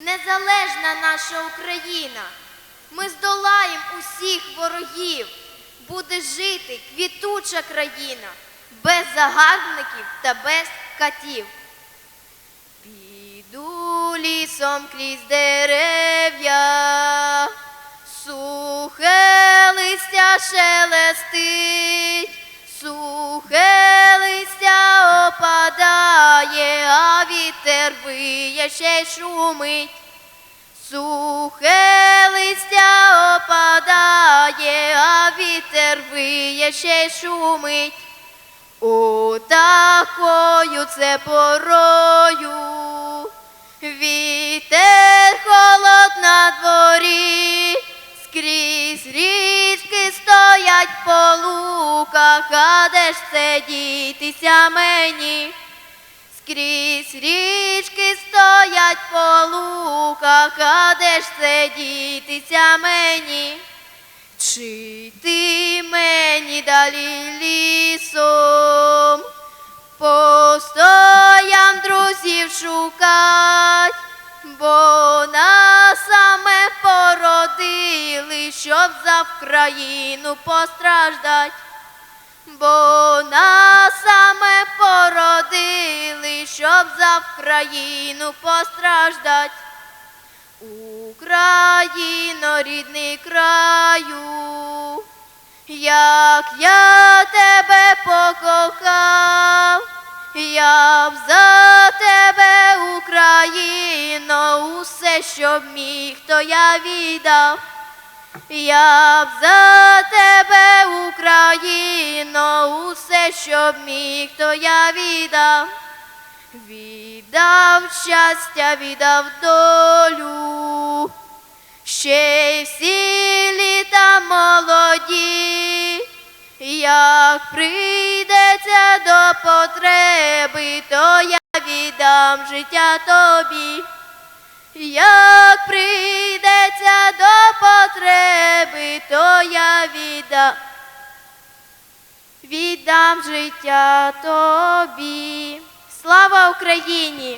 Незалежна наша Україна. Ми здолаєм усіх ворогів. Буде жити квітуча країна, без загарбників та без катів. Піду лісом крізь дерев'я, сухе листя шелестить, вітер виє ще й шумить. Сухе листя опадає, а вітер виє ще й шумить. О, такою це порою, вітер холод на дворі, скрізь річки стоять по луках, а де ж це дітися мені? Скрізь річки стоять по луках, а де ж це мені? Чи ти мені далі лісом, постоям друзів шукать, бо нас саме породили, щоб за Вкраїну постраждать. За Вкраїну постраждать. Україно, рідний краю, як я тебе покохав, я б за тебе, Україно, усе, що міг, то я віддав. Я б за тебе, Україно, усе, що міг, то я віддав. Віддав щастя, віддав долю, ще й всі літа молоді, як прийдеться до потреби, то я віддам життя тобі. Як прийдеться до потреби, то я віддам, віддам життя тобі. Слава Україні!